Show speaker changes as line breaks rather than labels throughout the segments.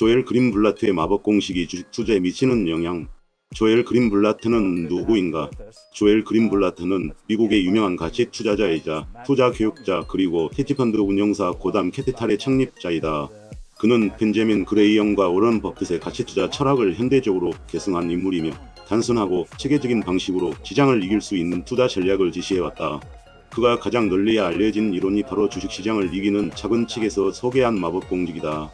조엘 그린블라트의 마법 공식이 투자에 미치는 영향. 조엘 그린블라트는 누구인가? 조엘 그린블라트는 미국의 유명한 가치 투자자이자 투자 교육자 그리고 헤지펀드 운용사 고담 캐피탈의 창립자이다. 그는 벤제민 그레이엄과 오런 버핏의 가치 투자 철학을 현대적으로 계승한 인물이며 단순하고 체계적인 방식으로 시장을 이길 수 있는 투자 전략을 지시해왔다. 그가 가장 널리 알려진 이론이 바로 주식시장을 이기는 작은 책에서 소개한 마법 공식이다.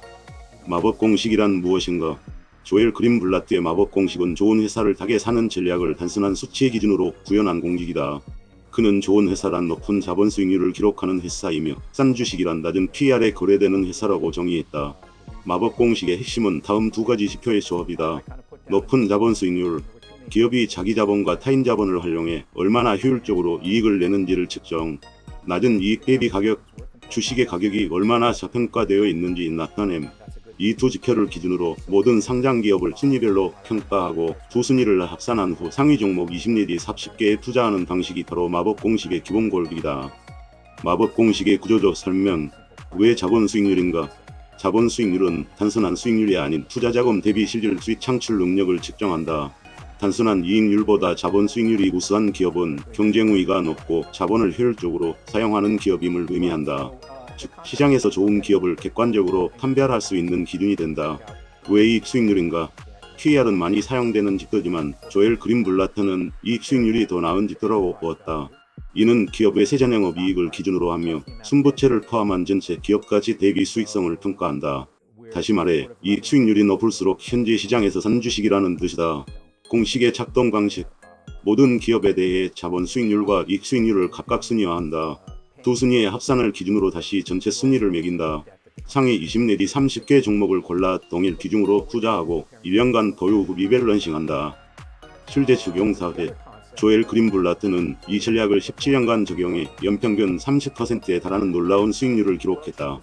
마법 공식이란 무엇인가? 조엘 그린 블라트의 마법 공식은 좋은 회사를 닭에 사는 전략을 단순한 수치 기준으로 구현한 공식이다. 그는 좋은 회사란 높은 자본 수익률을 기록하는 회사이며 싼 주식이란 낮은 PR에 거래되는 회사라고 정의했다. 마법 공식의 핵심은 다음 두 가지 지표의 조합이다. 높은 자본 수익률, 기업이 자기 자본과 타인 자본을 활용해 얼마나 효율적으로 이익을 내는지를 측정, 낮은 이익 대비 가격, 주식의 가격이 얼마나 저평가되어 있는지 나타냄. 이 두 지표를 기준으로 모든 상장 기업을 순위별로 평가하고 두 순위를 합산한 후 상위 종목 20내지 30개에 투자하는 방식이 바로 마법 공식의 기본 골격이다. 마법 공식의 구조적 설명. 왜 자본 수익률인가? 자본 수익률은 단순한 수익률이 아닌 투자 자금 대비 실질 수익 창출 능력을 측정한다. 단순한 이익률보다 자본 수익률이 우수한 기업은 경쟁 우위가 높고 자본을 효율적으로 사용하는 기업임을 의미한다. 즉 시장에서 좋은 기업을 객관적으로 판별할 수 있는 기준이 된다. 왜 이익 수익률인가? QR은 많이 사용되는 지표지만 조엘 그린블라트는 이익 수익률이 더 나은 지표라고 보았다. 이는 기업의 세전영업 이익을 기준으로 하며 순부채를 포함한 전체 기업가치 대비 수익성을 평가한다. 다시 말해 이익 수익률이 높을수록 현재 시장에서 산 주식이라는 뜻이다. 공식의 작동 방식 모든 기업에 대해 자본 수익률과 이익 수익률을 각각 순위화한다. 두 순위의 합산을 기준으로 다시 전체 순위를 매긴다. 상위 20 내지 30개 종목을 골라 동일 비중으로 투자하고 1년간 보유 후 리밸런싱한다. 실제 적용 사례 조엘 그린블라트는 이 전략을 17년간 적용해 연평균 30%에 달하는 놀라운 수익률을 기록했다.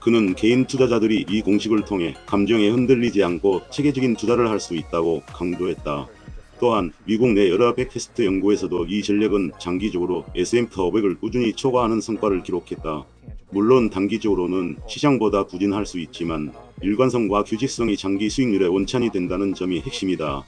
그는 개인 투자자들이 이 공식을 통해 감정에 흔들리지 않고 체계적인 투자를 할 수 있다고 강조했다. 또한 미국 내 여러 백테스트 연구에서도 이 전략은 장기적으로 S&P 500을 꾸준히 초과하는 성과를 기록했다. 물론 단기적으로는 시장보다 부진할 수 있지만 일관성과 규칙성이 장기 수익률의 원천이 된다는 점이 핵심이다.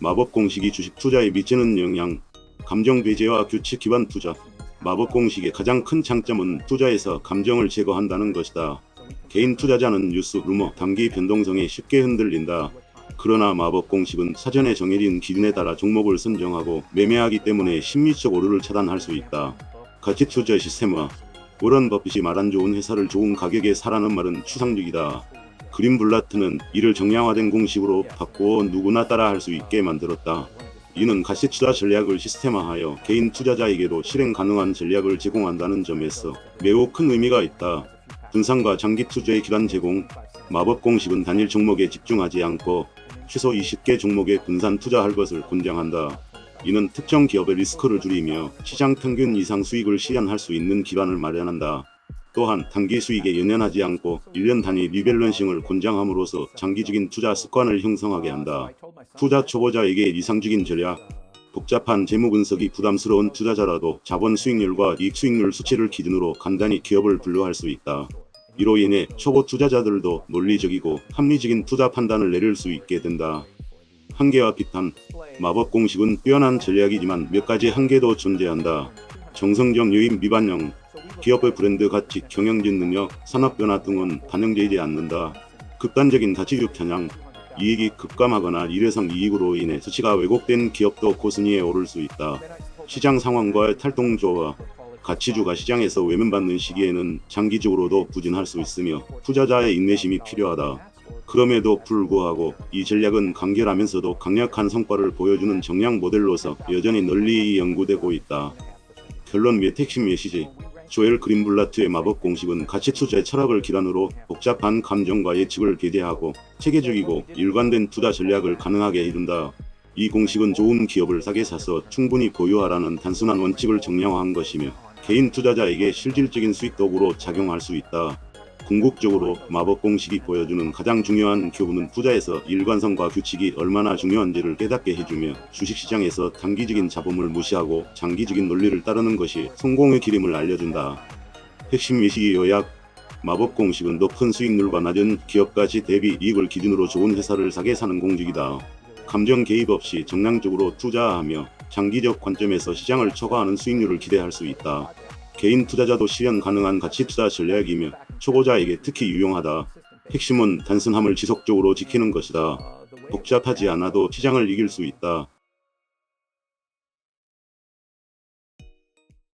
마법 공식이 주식 투자에 미치는 영향, 감정 배제와 규칙 기반 투자. 마법 공식의 가장 큰 장점은 투자에서 감정을 제거한다는 것이다. 개인 투자자는 뉴스, 루머, 단기 변동성에 쉽게 흔들린다. 그러나 마법 공식은 사전에 정해진 기준에 따라 종목을 선정하고 매매하기 때문에 심리적 오류를 차단할 수 있다. 가치 투자 시스템화. 워런 버핏이 말한 좋은 회사를 좋은 가격에 사라는 말은 추상적이다. 그린블라트는 이를 정량화된 공식으로 바꾸어 누구나 따라할 수 있게 만들었다. 이는 가치 투자 전략을 시스템화하여 개인 투자자에게도 실행 가능한 전략을 제공한다는 점에서 매우 큰 의미가 있다. 분산과 장기 투자의 기간 제공, 마법 공식은 단일 종목에 집중하지 않고 최소 20개 종목에 분산 투자할 것을 권장한다. 이는 특정 기업의 리스크를 줄이며 시장 평균 이상 수익을 실현할 수 있는 기반을 마련한다. 또한 단기 수익에 연연하지 않고 1년 단위 리밸런싱을 권장함으로써 장기적인 투자 습관을 형성하게 한다. 투자 초보자에게 이상적인 전략, 복잡한 재무 분석이 부담스러운 투자자라도 자본 수익률과 이익 수익률 수치를 기준으로 간단히 기업을 분류할 수 있다. 이로 인해 초보 투자자들도 논리적이고 합리적인 투자 판단을 내릴 수 있게 된다. 한계와 비판, 마법 공식은 뛰어난 전략이지만 몇 가지 한계도 존재한다. 정성적 유인 미반영, 기업의 브랜드 가치, 경영진 능력, 산업 변화 등은 반영되지 않는다. 극단적인 가치주 편향, 이익이 급감하거나 일회성 이익으로 인해 수치가 왜곡된 기업도 고순위에 오를 수 있다. 시장 상황과의 탈동조와 가치주가 시장에서 외면받는 시기에는 장기적으로도 부진할 수 있으며 투자자의 인내심이 필요하다. 그럼에도 불구하고 이 전략은 간결하면서도 강력한 성과를 보여주는 정량 모델로서 여전히 널리 연구되고 있다. 결론 및 핵심 메시지 조엘 그린블라트의 마법 공식은 가치 투자의 철학을 기반으로 복잡한 감정과 예측을 배제하고 체계적이고 일관된 투자 전략을 가능하게 해준다. 이 공식은 좋은 기업을 싸게 사서 충분히 보유하라는 단순한 원칙을 정량화한 것이며 개인 투자자에게 실질적인 수익 도구로 작용할 수 있다. 궁극적으로 마법 공식이 보여주는 가장 중요한 교훈은 투자에서 일관성과 규칙이 얼마나 중요한지를 깨닫게 해주며 주식시장에서 단기적인 잡음을 무시하고 장기적인 논리를 따르는 것이 성공의 길임을 알려준다. 핵심 미식의 요약 마법 공식은 높은 수익률과 낮은 기업 가치 대비 이익을 기준으로 좋은 회사를 사게 사는 공식이다. 감정 개입 없이 정량적으로 투자하며 장기적 관점에서 시장을 초과하는 수익률을 기대할 수 있다. 개인 투자자도 실현 가능한 가치 투자 전략이며 초보자에게 특히 유용하다. 핵심은 단순함을 지속적으로 지키는 것이다. 복잡하지 않아도 시장을 이길 수 있다.